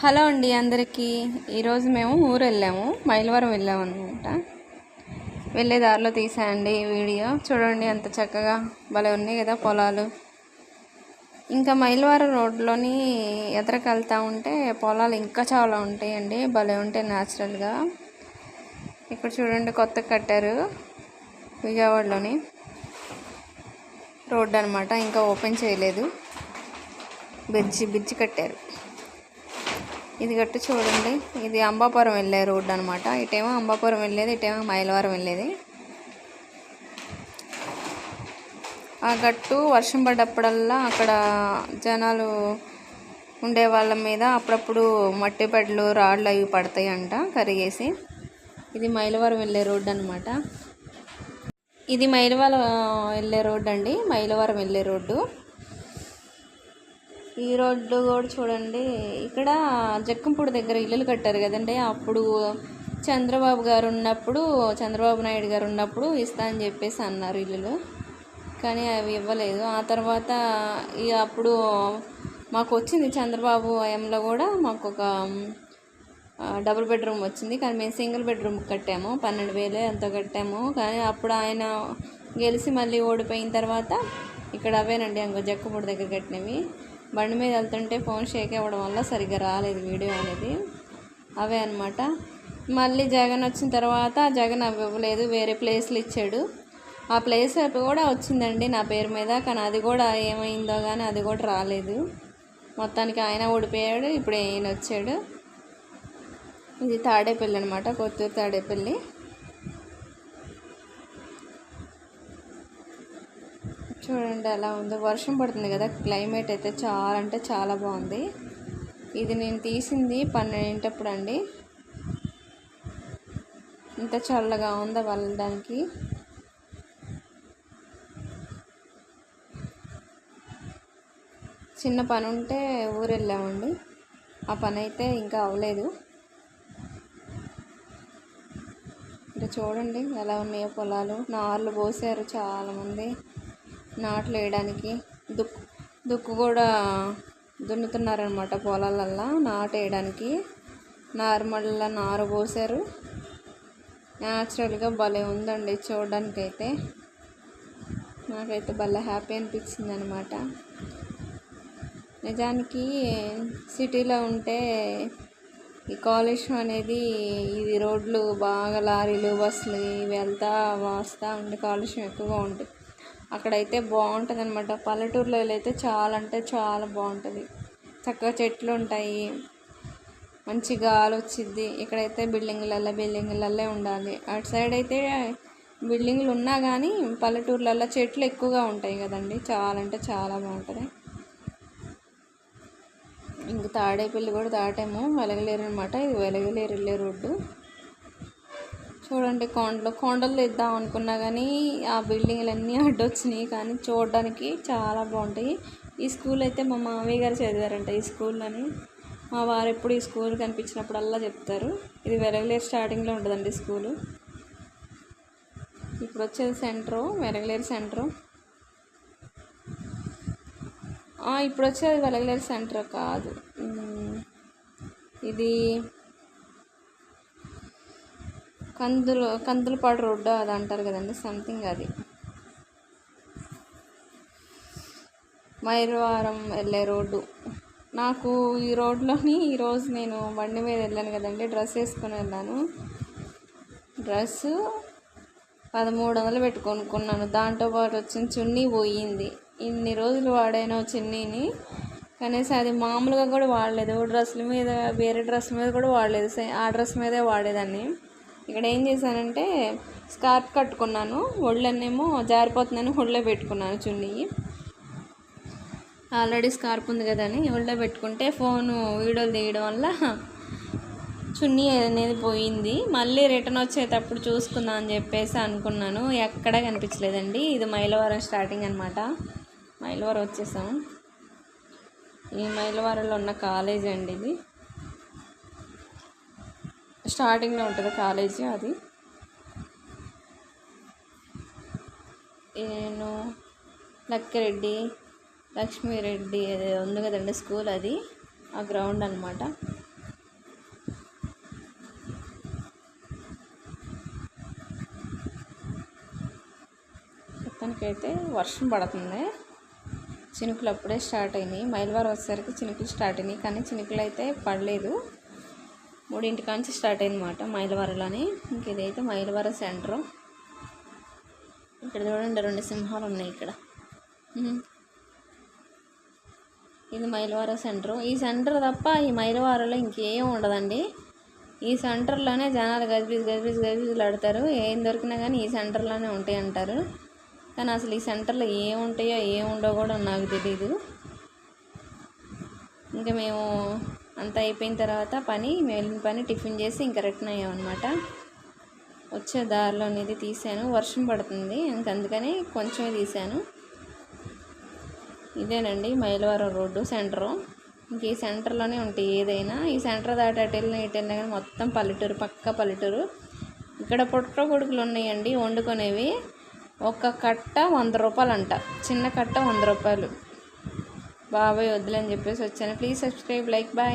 Hello అండి అందరికీ. ఈరోజు మేము ఊరు వెళ్ళాము మైలవరం వెళ్ళాము అనమాట వెళ్ళే దారిలో తీసాయండి వీడియో. చూడండి ఎంత చక్కగా భలే ఉన్నాయి కదా పొలాలు. ఇంకా మైలవరం రోడ్లోని ఎదరకు వెళ్తూ ఉంటే పొలాలు ఇంకా చాలా ఉంటాయండి. భలే ఉంటాయి న్యాచురల్గా. ఇక్కడ చూడండి కొత్త కట్టారు విజయవాడలోని. రోడ్డు అనమాట ఇంకా ఓపెన్ చేయలేదు. బ్రిడ్జి బ్రిడ్జి కట్టారు. ఇది గట్టు చూడండి. ఇది అంబాపురం వెళ్ళే రోడ్డు అనమాట ఇటేమో అంబాపురం వెళ్ళేది ఇటేమో మైలవరం వెళ్ళేది. ఆ గట్టు వర్షం పడ్డప్పుడల్లా అక్కడ జనాలు ఉండే వాళ్ళ మీద అప్పుడప్పుడు మట్టి పెడ్లు రాళ్ళు అవి పడతాయి అంట కరిగేసి. ఇది మైలవరం వెళ్ళే రోడ్డు అనమాట ఇది మైలవరం వెళ్ళే రోడ్డు అండి. మైలవరం వెళ్ళే రోడ్డు. ఈ రోడ్డు కూడా చూడండి. ఇక్కడ జక్కంపూడి దగ్గర ఇల్లులు కట్టారు కదండి. అప్పుడు చంద్రబాబు గారు ఉన్నప్పుడు చంద్రబాబు నాయుడు గారు ఉన్నప్పుడు ఇస్తా అని చెప్పేసి అన్నారు ఇల్లులు. కానీ అవి ఇవ్వలేదు. ఆ తర్వాత ఇక అప్పుడు మాకు వచ్చింది చంద్రబాబు హయాంలో కూడా మాకు ఒక డబుల్ బెడ్రూమ్ వచ్చింది. కానీ మేము సింగిల్ బెడ్రూమ్ కట్టాము. పన్నెండు వేలు ఎంతో కట్టాము. కానీ అప్పుడు ఆయన గెలిచి మళ్ళీ ఓడిపోయిన తర్వాత ఇక్కడ అవేనండి అంగ జక్కపూడి దగ్గర కట్టినవి. బండి మీద వెళ్తుంటే ఫోన్ షేక్ అవ్వడం వల్ల సరిగ్గా రాలేదు వీడియో అనేది. అవే అనమాట మళ్ళీ జగన్ వచ్చిన తర్వాత జగన్ అవి ఇవ్వలేదు వేరే ప్లేస్లు ఇచ్చాడు. ఆ ప్లేస్ కూడా వచ్చిందండి నా పేరు మీద కానీ అది కూడా ఏమైందో కానీ అది కూడా రాలేదు. మొత్తానికి ఆయన ఓడిపోయాడు ఇప్పుడు ఈయన వచ్చాడు. ఇది తాడేపల్లి అనమాట కొత్తూరు తాడేపల్లి. చూడండి ఎలా ఉందో. వర్షం పడుతుంది కదా క్లైమేట్ అయితే చాలా అంటే చాలా బాగుంది. ఇది నేను తీసింది పన్నెండింటప్పుడు అండి ఇంత చల్లగా ఉందో వెళ్ళడానికి? చిన్న పని ఉంటే ఊరు వెళ్ళామండి ఆ పని అయితే ఇంకా అవ్వలేదు. ఇంకా చూడండి ఎలా ఉన్నాయో పొలాలు. నార్లు పోసారు చాలామంది. నాట్లు వేయడానికి దుక్కు దుక్కు కూడా దున్నుతున్నారనమాట పొలాలల్లో నాటు వేయడానికి. నార్మల్గా నారు పోసారు. న్యాచురల్గా భలే ఉందండి చూడడానికైతే. నాకైతే భలే హ్యాపీ అనిపించింది అనమాట నిజానికి సిటీలో ఉంటే ఈ కాలుష్యం అనేది ఇది రోడ్లు బాగా లారీలు బస్సులు ఇవి వెళ్తా వస్తూ ఉంటే కాలుష్యం ఎక్కువగా ఉంటుంది. అక్కడైతే బాగుంటుంది అనమాట పల్లెటూరులో అయితే చాలా అంటే చాలా బాగుంటుంది. చక్కగా చెట్లు ఉంటాయి. మంచి గాలి వచ్చింది ఇక్కడైతే బిల్డింగ్లల్లో బిల్డింగ్లల్లో ఉండాలి. అటు సైడ్ అయితే బిల్డింగ్లు ఉన్నా కానీ పల్లెటూర్లలో చెట్లు ఎక్కువగా ఉంటాయి కదండి. చాలా అంటే చాలా బాగుంటుంది. ఇంక తాడేపల్లి కూడా దాటాము. వెలగలేరు అనమాట ఇది వెలగలేరులే రోడ్డు. చూడండి కొండలు. కొండలు ఇద్దాం అనుకున్నా కానీ ఆ బిల్డింగ్లన్నీ అడ్డొచ్చినాయి కానీ చూడడానికి చాలా బాగుంటాయి. ఈ స్కూల్ అయితే మా మామయ్య గారు చదివారంట ఈ స్కూల్లోని. మా వారు ఎప్పుడు ఈ స్కూల్ కనిపించినప్పుడల్లా చెప్తారు. ఇది వెరగలేరు స్టార్టింగ్లో ఉంటుందండి స్కూలు. ఇప్పుడు వచ్చేది సెంటరు వెరగలేరు సెంటరు. ఇప్పుడు వచ్చేది వెలగలేరు సెంటర్ కాదు. ఇది కందులు కందులపాడు రోడ్డు అది అంటారు కదండి సంథింగ్ అది. మైరవారం వెళ్ళే రోడ్డు. నాకు ఈ రోడ్లోని ఈరోజు నేను బండి మీద వెళ్ళాను కదండి డ్రెస్ వేసుకొని వెళ్ళాను. డ్రెస్సు పదమూడు వందలు పెట్టి కొనుక్కున్నాను. దాంతో పాటు వచ్చిన చున్నీ పోయింది. ఇన్ని రోజులు వాడాను చున్నీని కనీసం అది మామూలుగా కూడా వాడలేదు. డ్రెస్సుల మీద వేరే డ్రెస్ మీద కూడా వాడలేదు. ఆ డ్రెస్ మీదే వాడేదాన్ని. ఇక్కడ ఏం చేశానంటే స్కార్ఫ్ కట్టుకున్నాను ఒళ్ళన్నేమో జారిపోతుందని ఒళ్ళో పెట్టుకున్నాను చున్నీ. ఆల్రెడీ స్కార్ఫ్ ఉంది కదా అని ఒళ్ళో పెట్టుకుంటే ఫోను వీడియోలు తీయడం వల్ల చున్నీ అనేది పోయింది. మళ్ళీ రిటర్న్ వచ్చేటప్పుడు చూసుకుందాం అని చెప్పేసి అనుకున్నాను. ఎక్కడా కనిపించలేదండి. ఇది మైలవరం స్టార్టింగ్ అనమాట మైలవరం వచ్చేసాం. ఈ మైలవరంలో ఉన్న కాలేజ్ అండి ఇది. స్టార్టింగ్లో ఉంటుంది కాలేజీ అది. నేను లక్కిరెడ్డి లక్ష్మీరెడ్డి ఉంది కదండి స్కూల్ అది. ఆ గ్రౌండ్ అనమాట మొత్తానికైతే వర్షం పడుతుంది. చినుకులు అప్పుడే స్టార్ట్ అయినాయి. మైలవారు వచ్చేసరికి చినుకులు స్టార్ట్ అయినాయి. కానీ చినుకులు అయితే పడలేదు. మూడింటి కాంచి స్టార్ట్ అయిందన్నమాట. మైలవరలోని. ఇంక ఇదైతే మైలవర సెంటరు. ఇక్కడ చూడండి రెండు సింహాలు ఉన్నాయి ఇక్కడ. ఇది మైలవార సెంటర్. ఈ సెంటర్ తప్ప ఈ మైలవారలో ఇంకేం ఉండదండి. ఈ సెంటర్లోనే జనాలు గజిబిజి గజిబిజి గజిబిజులు ఆడతారు ఏం దొరికినా కానీ ఈ సెంటర్లోనే ఉంటాయి అంటారు. కానీ అసలు ఈ సెంటర్లో ఏముంటాయో ఏముండో ఏం ఉండవో కూడా నాకు తెలీదు. ఇంకా మేము అంతా అయిపోయిన తర్వాత పని మేలిన పని టిఫిన్ చేసి ఇంకా రిటర్న్ అయ్యామన్నమాట. వచ్చే దారిలో అనేది తీసాను. వర్షం పడుతుంది. ఇంక అందుకని కొంచెమే తీసాను. ఇదేనండి మైలవరం రోడ్డు సెంటరు. ఇంక ఈ సెంటర్లోనే ఉంటాయి ఏదైనా. ఈ సెంటర్ దాటి అటు వెళ్ళిన ఇటు వెళ్ళినా కానీ మొత్తం పల్లెటూరు పక్క పల్లెటూరు. ఇక్కడ పుట్ట కొడుకులు ఉన్నాయండి వండుకునేవి. ఒక కట్ట వంద రూపాయలు అంట చిన్న కట్ట వంద రూపాయలు. బాబాయ్ వద్దులని చెప్పేసి వచ్చాను. Please subscribe like bye.